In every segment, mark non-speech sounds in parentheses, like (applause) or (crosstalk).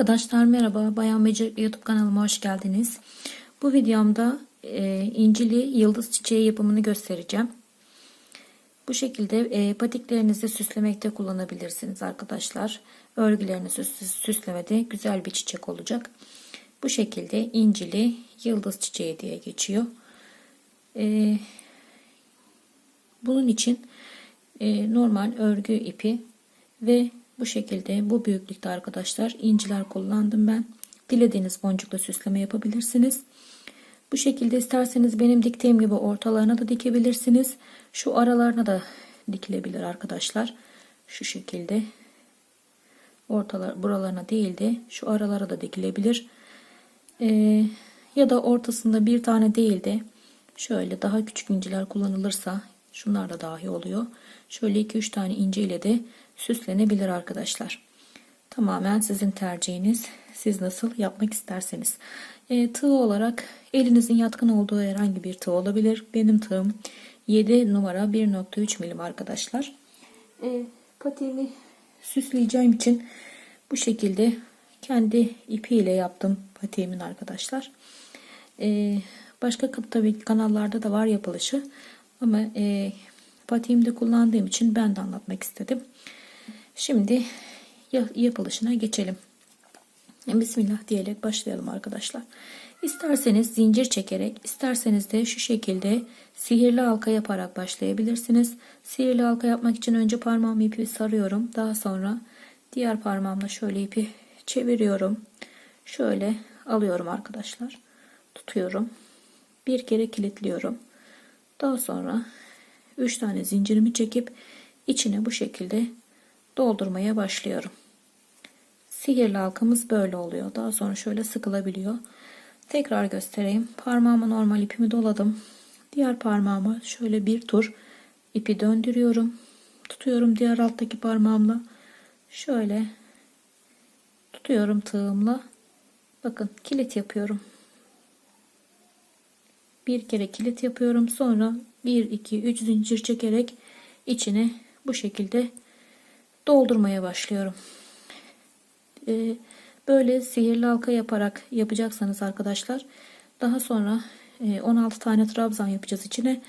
Arkadaşlar merhaba Bayan Becerikli YouTube kanalıma hoş geldiniz. Bu videomda e, incili yıldız çiçeği yapımını göstereceğim. Bu şekilde e, patiklerinizi süslemekte kullanabilirsiniz arkadaşlar. Örgülerini süs, süslemede güzel bir çiçek olacak. Bu şekilde incili yıldız çiçeği diye geçiyor. E, bunun için e, normal örgü ipi ve bu şekilde bu büyüklükte arkadaşlar inciler kullandım ben. Dilediğiniz boncukla süsleme yapabilirsiniz. Bu şekilde isterseniz benim diktiğim gibi ortalarına da dikebilirsiniz. Şu aralarına da dikilebilir arkadaşlar. Şu şekilde. Ortalar buralarına değil de şu aralara da dikilebilir. Ee, ya da ortasında bir tane değil de şöyle daha küçük inciler kullanılırsa şunlar da dahi oluyor. Şöyle 2-3 tane ince ile de süslenebilir arkadaşlar. Tamamen sizin tercihiniz. Siz nasıl yapmak isterseniz. E, tığ olarak elinizin yatkın olduğu herhangi bir tığ olabilir. Benim tığım 7 numara 1.3 milim arkadaşlar. E, patiğimi süsleyeceğim için bu şekilde kendi ipiyle yaptım patiğimin arkadaşlar. E, başka tabii kanallarda da var yapılışı. Ama e, patiğimde kullandığım için ben de anlatmak istedim. Şimdi yapılışına geçelim. Bismillah diyerek başlayalım arkadaşlar. İsterseniz zincir çekerek, isterseniz de şu şekilde sihirli halka yaparak başlayabilirsiniz. Sihirli halka yapmak için önce parmağımı ipi sarıyorum. Daha sonra diğer parmağımla şöyle ipi çeviriyorum. Şöyle alıyorum arkadaşlar. Tutuyorum. Bir kere kilitliyorum. Daha sonra 3 tane zincirimi çekip içine bu şekilde doldurmaya başlıyorum. Sihirli halkamız böyle oluyor. Daha sonra şöyle sıkılabiliyor. Tekrar göstereyim. Parmağıma normal ipimi doladım. Diğer parmağıma şöyle bir tur ipi döndürüyorum. Tutuyorum diğer alttaki parmağımla. Şöyle tutuyorum tığımla. Bakın kilit yapıyorum. Bir kere kilit yapıyorum. Sonra 1 2 3 zincir çekerek içine bu şekilde doldurmaya başlıyorum. Ee, böyle sihirli halka yaparak yapacaksanız arkadaşlar daha sonra 16 e, tane trabzan yapacağız içine.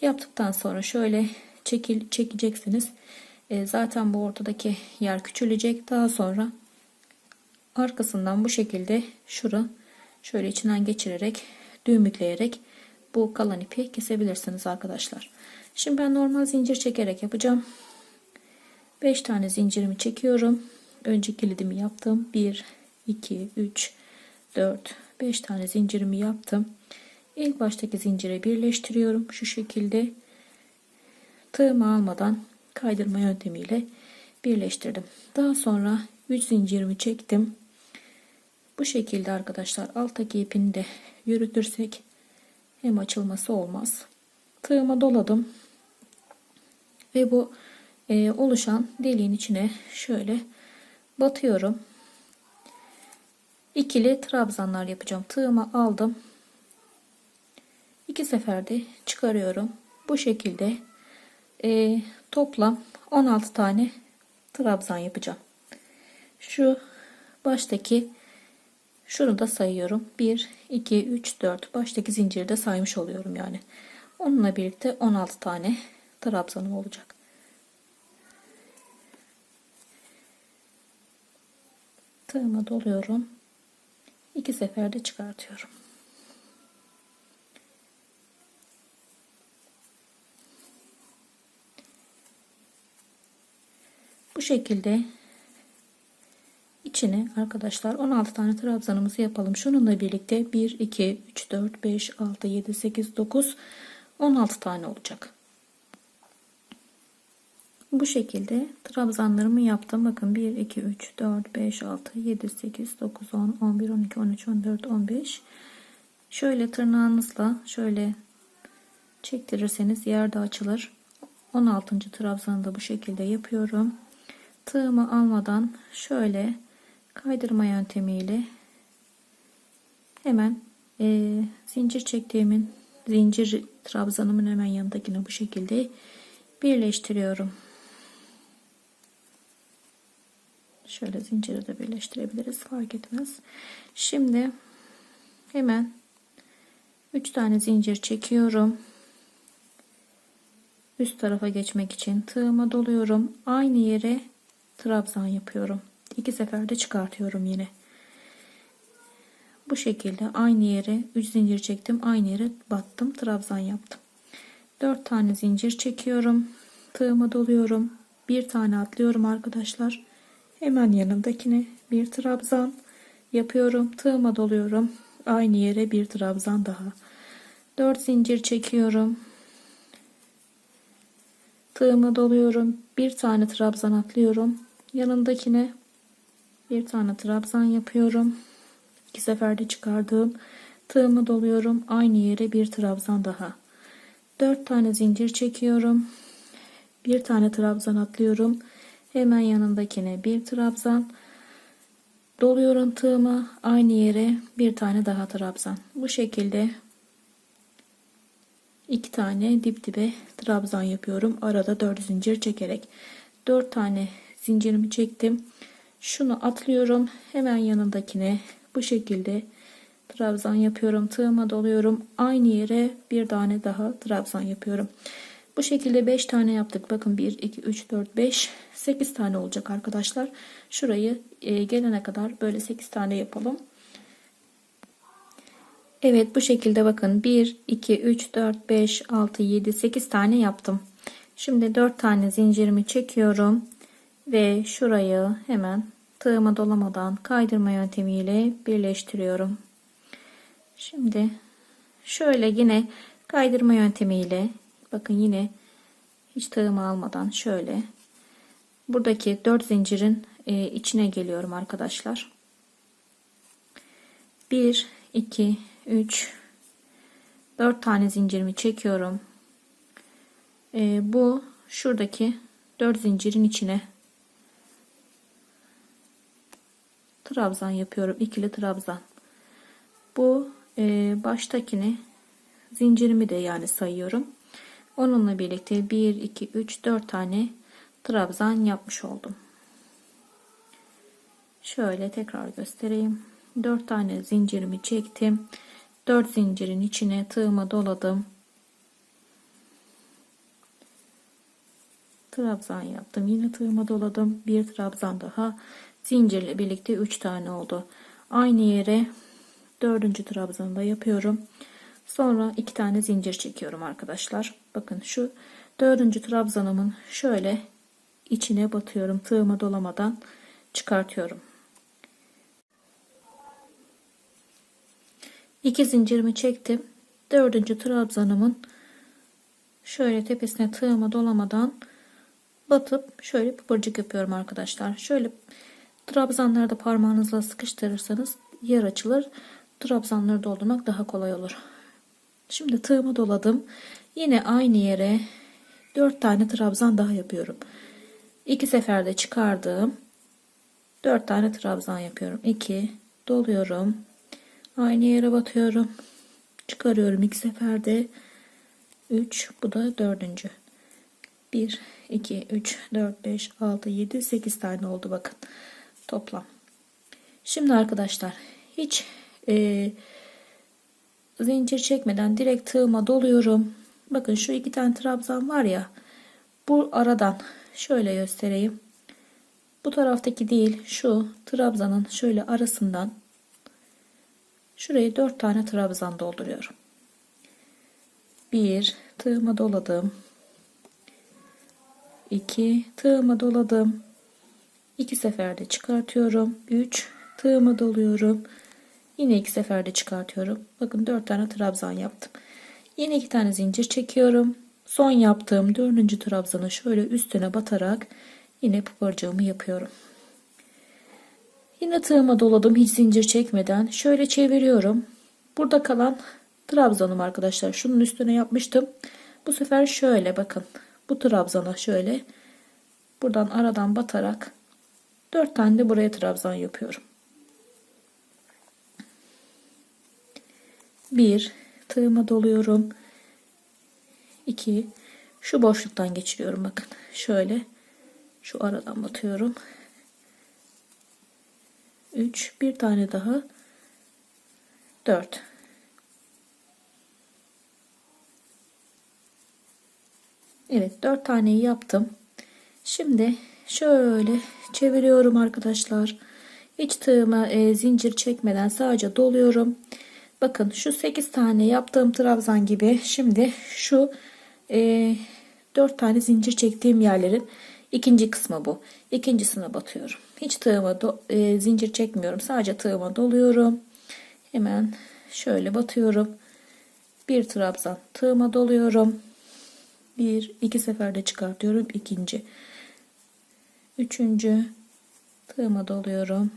Yaptıktan sonra şöyle çekil çekeceksiniz. E, zaten bu ortadaki yer küçülecek. Daha sonra arkasından bu şekilde şura şöyle içinden geçirerek düğümleyerek bu kalan ipi kesebilirsiniz arkadaşlar. Şimdi ben normal zincir çekerek yapacağım. 5 tane zincirimi çekiyorum. Önce kilidimi yaptım. 1, 2, 3, 4, 5 tane zincirimi yaptım. İlk baştaki zincire birleştiriyorum. Şu şekilde tığımı almadan kaydırma yöntemiyle birleştirdim. Daha sonra 3 zincirimi çektim. Bu şekilde arkadaşlar alttaki ipini de yürütürsek hem açılması olmaz. Tığıma doladım. Ve bu e, oluşan deliğin içine şöyle batıyorum. İkili trabzanlar yapacağım. Tığımı aldım. İki seferde çıkarıyorum. Bu şekilde e, toplam 16 tane trabzan yapacağım. Şu baştaki şunu da sayıyorum. 1, 2, 3, 4. Baştaki zinciri de saymış oluyorum yani. Onunla birlikte 16 tane trabzanım olacak. Tığıma doluyorum. İki seferde çıkartıyorum. Bu şekilde içine arkadaşlar 16 tane trabzanımızı yapalım. Şununla birlikte 1, 2, 3, 4, 5, 6, 7, 8, 9, 16 tane olacak. Bu şekilde trabzanlarımı yaptım. Bakın 1, 2, 3, 4, 5, 6, 7, 8, 9, 10, 11, 12, 13, 14, 15. Şöyle tırnağınızla şöyle çektirirseniz yerde açılır. 16. trabzanı da bu şekilde yapıyorum. Tığımı almadan şöyle kaydırma yöntemiyle hemen e, zincir çektiğimin zincir trabzanımın hemen yanındakine bu şekilde birleştiriyorum. Şöyle zinciri de birleştirebiliriz. Fark etmez. Şimdi hemen 3 tane zincir çekiyorum. Üst tarafa geçmek için tığıma doluyorum. Aynı yere trabzan yapıyorum. İki seferde çıkartıyorum yine. Bu şekilde aynı yere 3 zincir çektim. Aynı yere battım. Trabzan yaptım. 4 tane zincir çekiyorum. Tığıma doluyorum. Bir tane atlıyorum arkadaşlar. Hemen yanındakine bir trabzan yapıyorum. Tığıma doluyorum. Aynı yere bir trabzan daha. 4 zincir çekiyorum. Tığıma doluyorum. Bir tane trabzan atlıyorum. Yanındakine bir tane trabzan yapıyorum. İki seferde çıkardığım tığımı doluyorum. Aynı yere bir trabzan daha. Dört tane zincir çekiyorum. Bir tane trabzan atlıyorum. Hemen yanındakine bir trabzan doluyorum tığımı. Aynı yere bir tane daha trabzan. Bu şekilde iki tane dip dibe trabzan yapıyorum. Arada dört zincir çekerek. Dört tane zincirimi çektim. Şunu atlıyorum. Hemen yanındakine bu şekilde trabzan yapıyorum. Tığıma doluyorum. Aynı yere bir tane daha trabzan yapıyorum. Bu şekilde 5 tane yaptık. Bakın 1, 2, 3, 4, 5, 8 tane olacak arkadaşlar. Şurayı e, gelene kadar böyle 8 tane yapalım. Evet bu şekilde bakın 1, 2, 3, 4, 5, 6, 7, 8 tane yaptım. Şimdi 4 tane zincirimi çekiyorum. Ve şurayı hemen tığıma dolamadan kaydırma yöntemiyle birleştiriyorum. Şimdi şöyle yine kaydırma yöntemiyle bakın yine hiç tığımı almadan şöyle buradaki 4 zincirin e, içine geliyorum arkadaşlar. 1 2 3 4 tane zincirimi çekiyorum. E, bu şuradaki 4 zincirin içine trabzan yapıyorum. ikili trabzan. Bu e, baştakini zincirimi de yani sayıyorum. Onunla birlikte 1, 2, 3, 4 tane trabzan yapmış oldum. Şöyle tekrar göstereyim. 4 tane zincirimi çektim. 4 zincirin içine tığıma doladım. Trabzan yaptım. Yine tığıma doladım. Bir trabzan daha zincirle birlikte 3 tane oldu. Aynı yere dördüncü trabzanı da yapıyorum. Sonra iki tane zincir çekiyorum arkadaşlar. Bakın şu dördüncü trabzanımın şöyle içine batıyorum. Tığıma dolamadan çıkartıyorum. İki zincirimi çektim. Dördüncü trabzanımın şöyle tepesine tığıma dolamadan batıp şöyle pıpırcık yapıyorum arkadaşlar. Şöyle Trabzanları da parmağınızla sıkıştırırsanız yer açılır. Trabzanları doldurmak daha kolay olur. Şimdi tığımı doladım. Yine aynı yere 4 tane trabzan daha yapıyorum. 2 seferde çıkardım. 4 tane trabzan yapıyorum. 2 doluyorum. Aynı yere batıyorum. Çıkarıyorum 2 seferde. 3 bu da dördüncü. 1 2 3 4 5 6 7 8 tane oldu bakın toplam. Şimdi arkadaşlar hiç e, zincir çekmeden direkt tığıma doluyorum. Bakın şu iki tane trabzan var ya bu aradan şöyle göstereyim. Bu taraftaki değil şu trabzanın şöyle arasından şurayı dört tane trabzan dolduruyorum. Bir tığıma doladım. 2 tığıma doladım. 2 seferde çıkartıyorum. 3 tığımı doluyorum. Yine 2 seferde çıkartıyorum. Bakın 4 tane trabzan yaptım. Yine 2 tane zincir çekiyorum. Son yaptığım 4. trabzanı şöyle üstüne batarak yine pıpırcığımı yapıyorum. Yine tığıma doladım hiç zincir çekmeden. Şöyle çeviriyorum. Burada kalan trabzanım arkadaşlar. Şunun üstüne yapmıştım. Bu sefer şöyle bakın. Bu trabzana şöyle buradan aradan batarak 4 tane de buraya trabzan yapıyorum. 1 tığıma doluyorum. 2 şu boşluktan geçiriyorum bakın. Şöyle şu aradan batıyorum. 3 bir tane daha 4 Evet 4 taneyi yaptım. Şimdi şöyle çeviriyorum arkadaşlar. Hiç tığıma e, zincir çekmeden sadece doluyorum. Bakın şu 8 tane yaptığım trabzan gibi şimdi şu e, 4 tane zincir çektiğim yerlerin ikinci kısmı bu. İkincisine batıyorum. Hiç tığıma do, e, zincir çekmiyorum. Sadece tığıma doluyorum. Hemen şöyle batıyorum. Bir trabzan tığıma doluyorum. Bir, iki seferde çıkartıyorum. ikinci. Üçüncü tığıma doluyorum.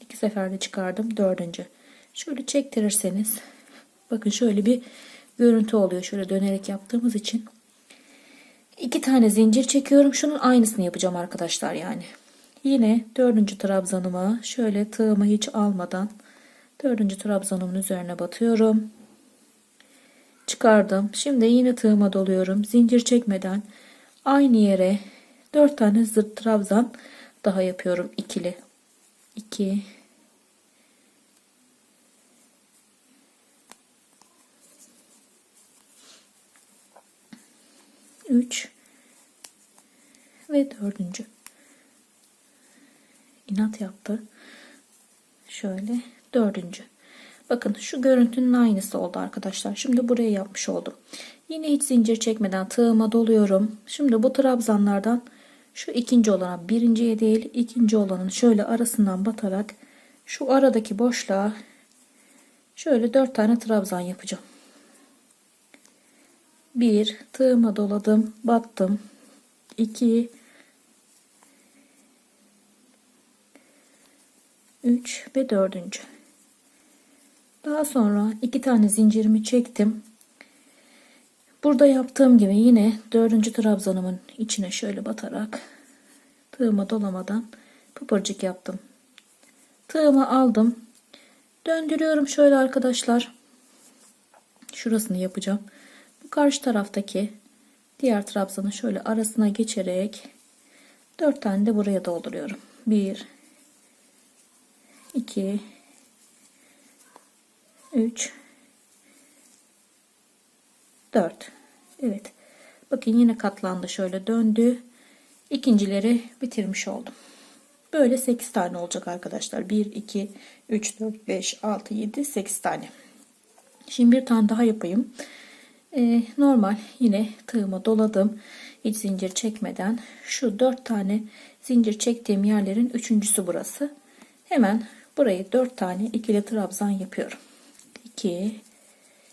İki seferde çıkardım. Dördüncü. Şöyle çektirirseniz bakın şöyle bir görüntü oluyor. Şöyle dönerek yaptığımız için. iki tane zincir çekiyorum. Şunun aynısını yapacağım arkadaşlar yani. Yine dördüncü trabzanıma şöyle tığımı hiç almadan dördüncü trabzanımın üzerine batıyorum. Çıkardım. Şimdi yine tığıma doluyorum. Zincir çekmeden aynı yere dört tane zırt trabzan daha yapıyorum. ikili. 2 3 ve dördüncü. İnat yaptı. Şöyle dördüncü. Bakın şu görüntünün aynısı oldu arkadaşlar. Şimdi buraya yapmış oldum. Yine hiç zincir çekmeden tığıma doluyorum. Şimdi bu trabzanlardan şu ikinci olana birinciye değil ikinci olanın şöyle arasından batarak şu aradaki boşluğa şöyle dört tane trabzan yapacağım. Bir tığıma doladım battım. 2 3 ve dördüncü. Daha sonra iki tane zincirimi çektim. Burada yaptığım gibi yine dördüncü trabzanımın içine şöyle batarak tığıma dolamadan pıpırcık yaptım. Tığımı aldım. Döndürüyorum şöyle arkadaşlar. Şurasını yapacağım. Karşı taraftaki diğer trabzanı şöyle arasına geçerek dört tane de buraya dolduruyorum. Bir, iki, üç, 4 Evet. Bakın yine katlandı şöyle döndü. İkincileri bitirmiş oldum. Böyle 8 tane olacak arkadaşlar. 1 2 3 4 5 6 7 8 tane. Şimdi bir tane daha yapayım ee, normal yine tığıma doladım hiç zincir çekmeden şu 4 tane zincir çektiğim yerlerin üçüncüsü burası hemen burayı 4 tane ikili trabzan yapıyorum 2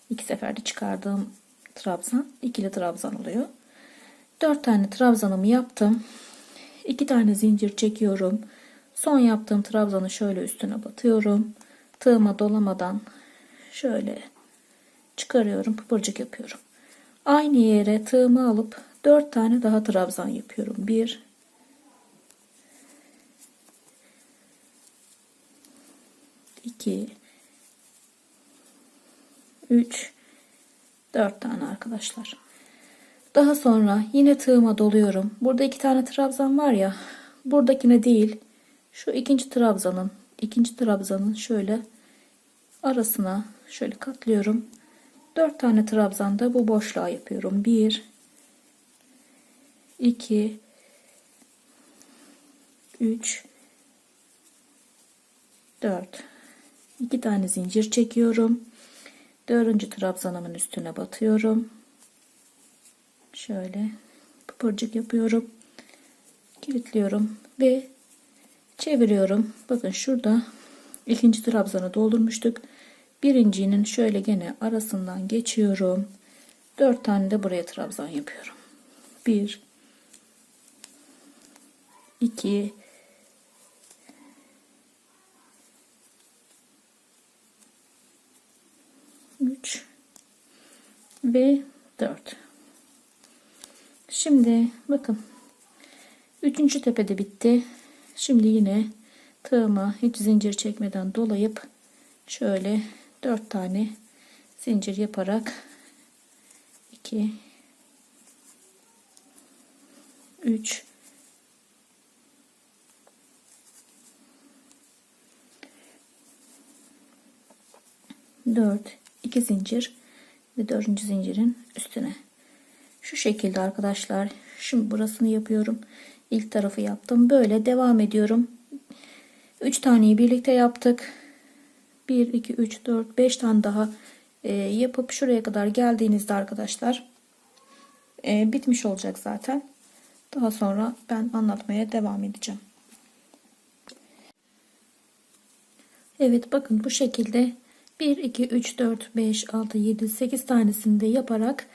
iki seferde çıkardığım trabzan ikili trabzan oluyor. 4 tane trabzanımı yaptım. 2 tane zincir çekiyorum. Son yaptığım trabzanı şöyle üstüne batıyorum. Tığıma dolamadan şöyle çıkarıyorum. Pıpırcık yapıyorum. Aynı yere tığımı alıp 4 tane daha trabzan yapıyorum. 1 2 3 4 tane arkadaşlar. Daha sonra yine tığıma doluyorum. Burada iki tane trabzan var ya. Buradakine değil. Şu ikinci trabzanın ikinci trabzanın şöyle arasına şöyle katlıyorum. 4 tane trabzan da bu boşluğa yapıyorum. 1 2 3 4 2 tane zincir çekiyorum. Dördüncü trabzanımın üstüne batıyorum. Şöyle pıpırcık yapıyorum. Kilitliyorum ve çeviriyorum. Bakın şurada ikinci trabzanı doldurmuştuk. Birincinin şöyle gene arasından geçiyorum. Dört tane de buraya trabzan yapıyorum. Bir, iki, 3 ve 4 şimdi bakın üçüncü tepede bitti şimdi yine tığıma hiç zincir çekmeden dolayıp şöyle 4 tane zincir yaparak 2 3 4 2 zincir ve 4. zincirin üstüne. Şu şekilde arkadaşlar şimdi burasını yapıyorum. İlk tarafı yaptım böyle devam ediyorum. 3 taneyi birlikte yaptık. 1 2 3 4 5 tane daha e, yapıp şuraya kadar geldiğinizde arkadaşlar e, bitmiş olacak zaten daha sonra ben anlatmaya devam edeceğim Evet bakın bu şekilde 1 2 3 4 5 6 7 8 tanesini de yaparak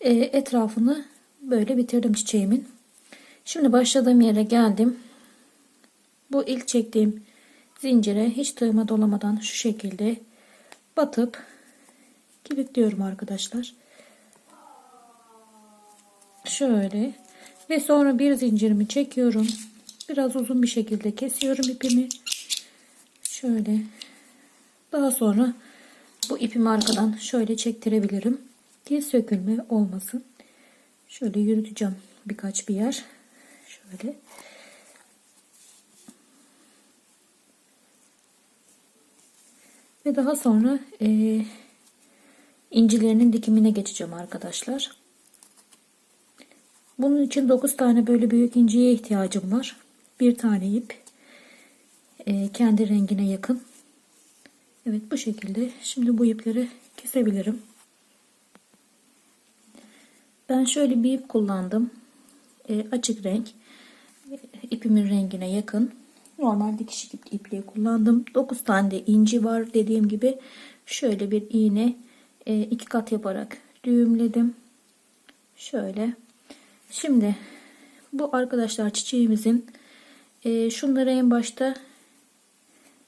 e, etrafını böyle bitirdim çiçeğimin. Şimdi başladığım yere geldim. Bu ilk çektiğim zincire hiç tığıma dolamadan şu şekilde batıp kilitliyorum arkadaşlar. Şöyle ve sonra bir zincirimi çekiyorum. Biraz uzun bir şekilde kesiyorum ipimi. Şöyle daha sonra bu ipimi arkadan şöyle çektirebilirim ki sökülme olmasın. Şöyle yürüteceğim birkaç bir yer. Şöyle. Ve daha sonra e, incilerinin dikimine geçeceğim arkadaşlar. Bunun için 9 tane böyle büyük inciye ihtiyacım var. Bir tane ip. E, kendi rengine yakın. Evet bu şekilde. Şimdi bu ipleri kesebilirim. Ben şöyle bir ip kullandım. E, açık renk. E, ipimin rengine yakın. Normal dikiş ipliği kullandım. 9 tane de inci var. Dediğim gibi şöyle bir iğne e, iki kat yaparak düğümledim. Şöyle. Şimdi bu arkadaşlar çiçeğimizin e, şunları en başta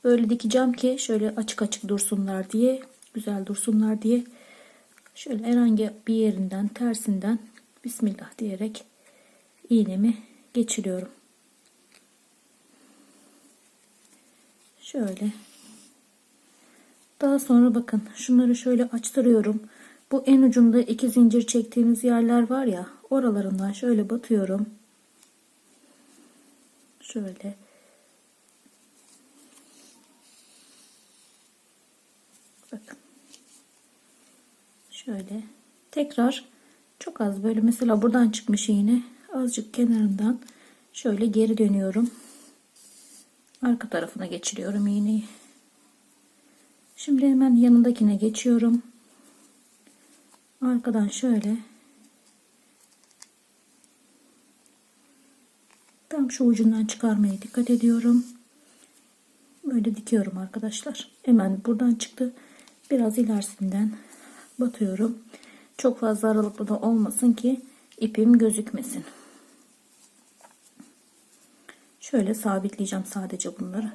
böyle dikeceğim ki şöyle açık açık dursunlar diye güzel dursunlar diye şöyle herhangi bir yerinden tersinden Bismillah diyerek iğnemi geçiriyorum. Şöyle. Daha sonra bakın şunları şöyle açtırıyorum. Bu en ucunda iki zincir çektiğimiz yerler var ya oralarından şöyle batıyorum. Şöyle. Bakın. Şöyle. Tekrar çok az böyle mesela buradan çıkmış iğne azıcık kenarından şöyle geri dönüyorum. Arka tarafına geçiriyorum iğneyi. Şimdi hemen yanındakine geçiyorum. Arkadan şöyle tam şu ucundan çıkarmaya dikkat ediyorum. Böyle dikiyorum arkadaşlar. Hemen buradan çıktı. Biraz ilerisinden batıyorum. Çok fazla aralıklı da olmasın ki ipim gözükmesin. Şöyle sabitleyeceğim sadece bunları.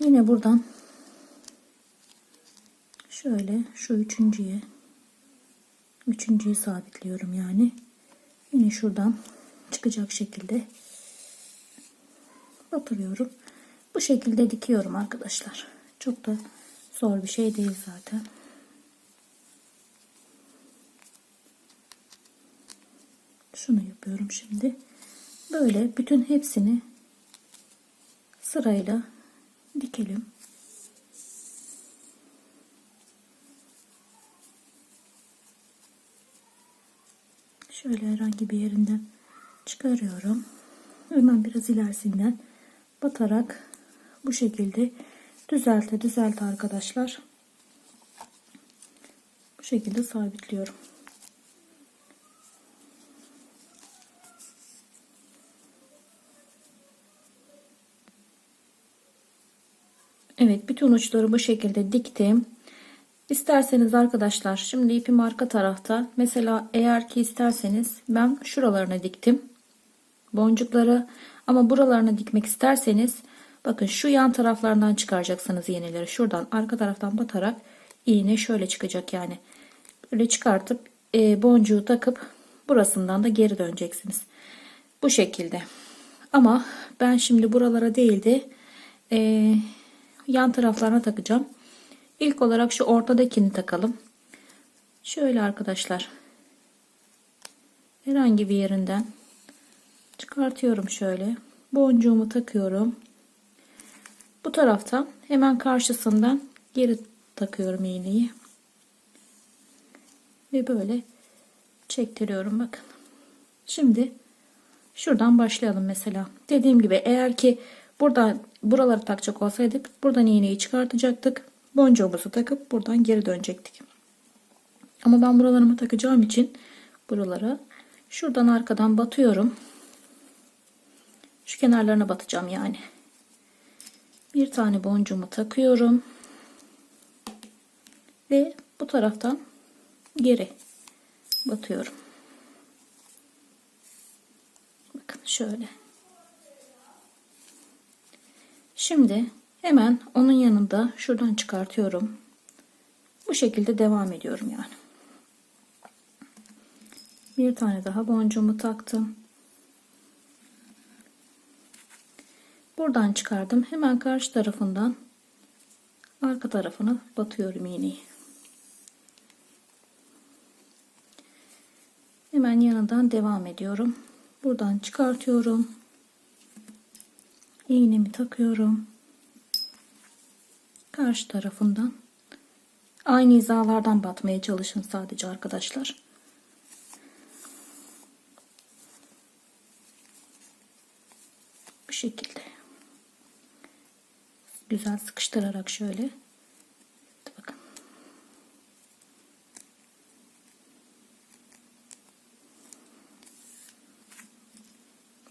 Yine buradan şöyle şu üçüncüye üçüncüyü sabitliyorum yani. Yine şuradan çıkacak şekilde batırıyorum. Bu şekilde dikiyorum arkadaşlar. Çok da zor bir şey değil zaten. Şunu yapıyorum şimdi. Böyle bütün hepsini sırayla dikelim. Şöyle herhangi bir yerinden çıkarıyorum. Hemen biraz ilerisinden batarak bu şekilde düzelte düzelte arkadaşlar. Bu şekilde sabitliyorum. Evet bütün uçları bu şekilde diktim. İsterseniz arkadaşlar şimdi ipim arka tarafta. Mesela eğer ki isterseniz ben şuralarına diktim. Boncukları ama buralarına dikmek isterseniz bakın şu yan taraflarından çıkaracaksınız iğneleri. Şuradan arka taraftan batarak iğne şöyle çıkacak yani. Böyle çıkartıp e, boncuğu takıp burasından da geri döneceksiniz. Bu şekilde. Ama ben şimdi buralara değil de e, yan taraflarına takacağım. İlk olarak şu ortadakini takalım. Şöyle arkadaşlar. Herhangi bir yerinden çıkartıyorum şöyle. Boncuğumu takıyorum. Bu taraftan hemen karşısından geri takıyorum iğneyi. Ve böyle çektiriyorum bakın. Şimdi şuradan başlayalım mesela. Dediğim gibi eğer ki burada buraları takacak olsaydık buradan iğneyi çıkartacaktık. Boncuğumuzu takıp buradan geri dönecektik. Ama ben buralarımı takacağım için buralara şuradan arkadan batıyorum. Şu kenarlarına batacağım yani. Bir tane boncuğumu takıyorum. Ve bu taraftan geri batıyorum. Bakın şöyle. Şimdi hemen onun yanında şuradan çıkartıyorum. Bu şekilde devam ediyorum yani. Bir tane daha boncuğumu taktım. Buradan çıkardım. Hemen karşı tarafından arka tarafına batıyorum iğneyi. Hemen yanından devam ediyorum. Buradan çıkartıyorum. İğnemi takıyorum. Karşı tarafından aynı hizalardan batmaya çalışın sadece arkadaşlar. Bu şekilde. Güzel sıkıştırarak şöyle. Bakın.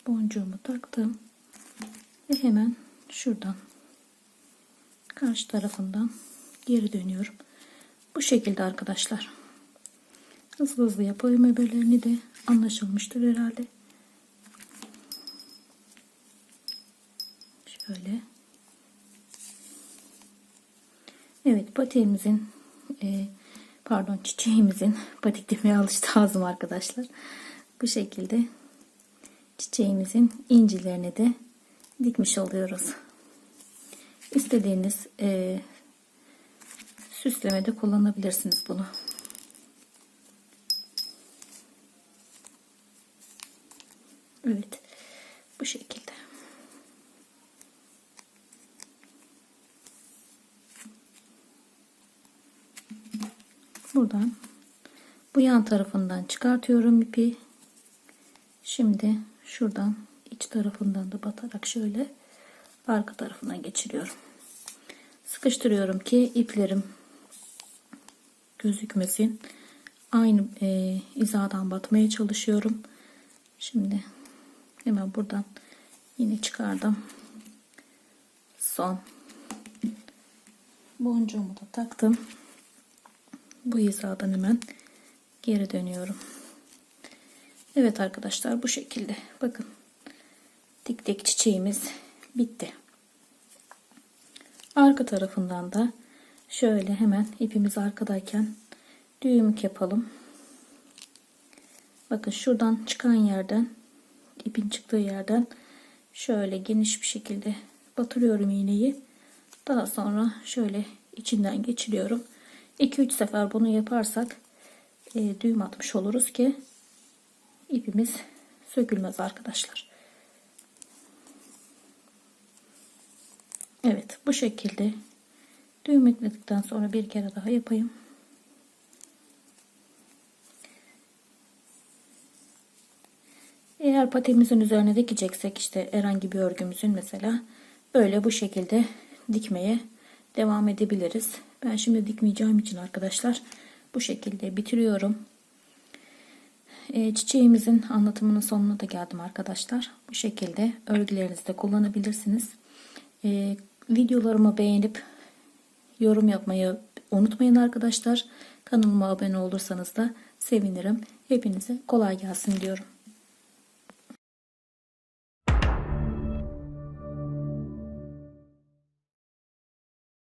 boncuğumu taktım ve hemen şuradan karşı tarafından geri dönüyorum. Bu şekilde arkadaşlar. Hızlı hızlı yapayım öbürlerini de anlaşılmıştır herhalde. Şöyle. Evet patiğimizin e, pardon çiçeğimizin (laughs) patik demeye alıştı ağzım arkadaşlar. Bu şekilde çiçeğimizin incilerini de dikmiş oluyoruz. İstediğiniz e, süslemede kullanabilirsiniz bunu. Evet. Bu şekilde. Buradan bu yan tarafından çıkartıyorum ipi. Şimdi şuradan iç tarafından da batarak şöyle arka tarafına geçiriyorum. Sıkıştırıyorum ki iplerim gözükmesin. Aynı e, izadan batmaya çalışıyorum. Şimdi hemen buradan yine çıkardım. Son boncuğumu da taktım. Bu hizadan hemen geri dönüyorum. Evet arkadaşlar bu şekilde. Bakın. Dik dik çiçeğimiz bitti. Arka tarafından da şöyle hemen ipimiz arkadayken düğümük yapalım. Bakın şuradan çıkan yerden ipin çıktığı yerden şöyle geniş bir şekilde batırıyorum iğneyi. Daha sonra şöyle içinden geçiriyorum. 2-3 sefer bunu yaparsak e, düğüm atmış oluruz ki ipimiz sökülmez arkadaşlar. Evet bu şekilde düğüm ekledikten sonra bir kere daha yapayım. Eğer patemizin üzerine dikeceksek işte herhangi bir örgümüzün mesela böyle bu şekilde dikmeye devam edebiliriz. Ben şimdi dikmeyeceğim için arkadaşlar bu şekilde bitiriyorum. E, çiçeğimizin anlatımının sonuna da geldim arkadaşlar. Bu şekilde örgülerinizde kullanabilirsiniz. Videolarımı beğenip yorum yapmayı unutmayın arkadaşlar. Kanalıma abone olursanız da sevinirim. Hepinize kolay gelsin diyorum.